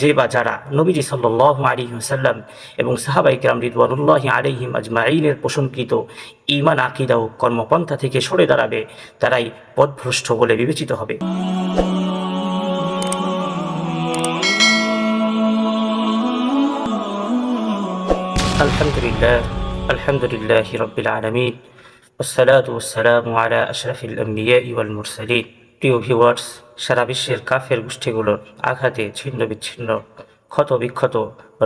যে বা যারা নবীজি সাল্লাহ আলী সাল্লাম এবং সাহাবাই কিরাম রিদওয়ানুল্লাহ আলিহিম আজমাইনের পোষণকৃত ইমান আকিদা ও কর্মপন্থা থেকে সরে দাঁড়াবে তারাই পথভ্রষ্ট বলে বিবেচিত হবে আলহামদুলিল্লাহ আলহামদুলিল্লাহ রবিল আলমিন والصلاة والسلام على أشرف الأنبياء والمرسلين প্রিয় ভিউয়ার্স সারা বিশ্বের কাফের গোষ্ঠীগুলোর আঘাতে ছিন্ন বিচ্ছিন্ন, ক্ষত বিক্ষত,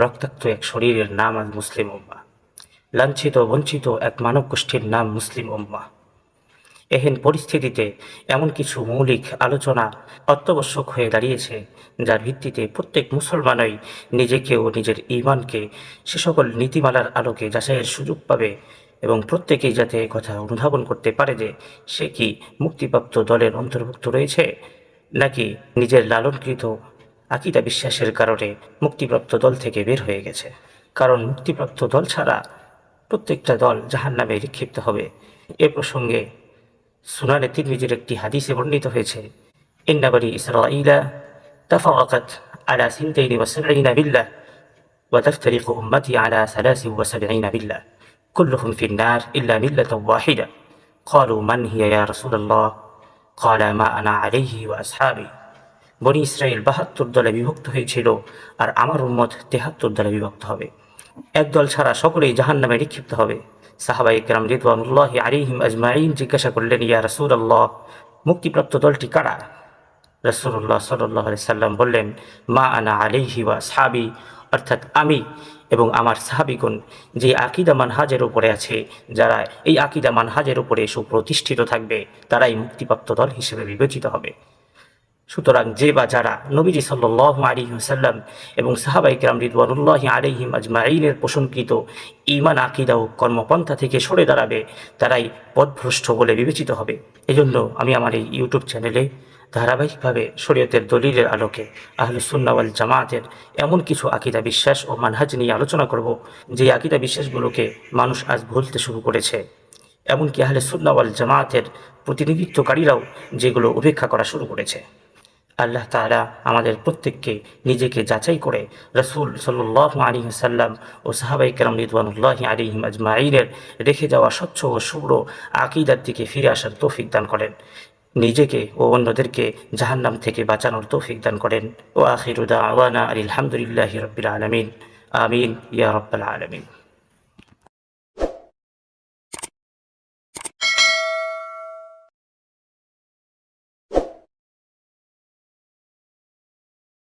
রক্তাক্ত এক শরীরের নাম আজ মুসলিম উম্মা লাঞ্ছিত, বঞ্চিত এক মানব গোষ্ঠীর নাম মুসলিম উম্মা এহেন পরিস্থিতিতে এমন কিছু মৌলিক আলোচনা অত্যাবশ্যক হয়ে দাঁড়িয়েছে, যার ভিত্তিতে প্রত্যেক মুসলমানই নিজেকে ও নিজের ইমানকে সে সকল নীতিমালার আলোকে যাচাইয়ের সুযোগ পাবে এবং প্রত্যেকেই যাতে কথা অনুধাবন করতে পারে যে সে কি মুক্তিপ্রাপ্ত দলের অন্তর্ভুক্ত রয়েছে। নাকি নিজের লালনকৃত আকিদা বিশ্বাসের কারণে মুক্তিপ্রাপ্ত দল থেকে বের হয়ে গেছে কারণ মুক্তিপ্রাপ্ত দল ছাড়া প্রত্যেকটা দল জাহান নামে নিক্ষিপ্ত হবে এ প্রসঙ্গে সুনানে তিরমিজির একটি হাদিসে বর্ণিত হয়েছে ইন্না বনি ইসরাঈলা তাফারাকাত আলা সিনতাইনি ওয়া সাবঈনা বিল্লাহ ওয়া তাফতারিকু উম্মতি আলা সালাসি ওয়া সাবঈনা বিল্লাহ كلهم في النار إلا ملة واحدة قالوا من هي يا رسول الله কলা মা আনা আলিহি ওয়া আসহাবি বনি ইসরায়েল বাহাত্তর দলে বিভক্ত হয়েছিল আর আমার উম্মত তেহাত্তর দলে বিভক্ত হবে। এক দল ছাড়া সকলেই জাহান নামে নিক্ষিপ্ত হবে। সাহাবাই ইকরাম রিদওয়ানুল্লাহ আলিহিম আজমাইন জিজ্ঞাসা করলেন, ইয়া রসুল আল্লাহ মুক্তিপ্রাপ্ত দলটি কারা? রসুল্লাহ সাল্লাহ সাল্লাম বললেন, মা আনা আলিহি ওয়া সাবি অর্থাৎ আমি এবং আমার সাহাবিগুন যে আকিদা মানহাজের উপরে আছে, যারা এই আকিদা মানহাজের উপরে সুপ্রতিষ্ঠিত থাকবে, তারাই মুক্তিপ্রাপ্ত দল হিসেবে বিবেচিত হবে। সুতরাং যে বা যারা নবীজি সাল্লাহ আলী সাল্লাম এবং সাহাবাই কিরাম রিদওয়ানুল্লাহ আলিহিম আজমাইনের পোষণকৃত ইমান আকিদা ও কর্মপন্থা থেকে সরে দাঁড়াবে, তারাই পথভ্রষ্ট বলে বিবেচিত হবে। এজন্য আমি আমার এই ইউটিউব চ্যানেলে ধারাবাহিকভাবে শরীয়তের দলিলের আলোকে আহলুসুন্নাওয়াল জামায়াতের এমন কিছু আকিদা বিশ্বাস ও মানহাজ নিয়ে আলোচনা করব, যে আকিদা বিশ্বাসগুলোকে মানুষ আজ ভুলতে শুরু করেছে। এমনকি আহলে সুন্নাওয়াল জামায়াতের প্রতিনিধিত্বকারীরাও যেগুলো উপেক্ষা করা শুরু করেছে। আল্লাহ তাআলা আমাদের প্রত্যেককে নিজেকে যাচাই করে রসুল সাল্লাহ আলী সাল্লাম ও সাহাবাই কেরাম রিদওয়ানুল্লাহ আলিহিম আজমাইনের রেখে যাওয়া স্বচ্ছ ও শুভ্র আকিদার দিকে ফিরে আসার তৌফিক দান করেন। নিজেকে ও অন্যদেরকে জাহান্নাম থেকে বাঁচানোর তৌফিক দান করেন। ও আখিরুদা আওয়ানা আলহামদুলিল্লাহ রবিল আলমিন। আমিন, ইয়া রব্বাল আলমিন।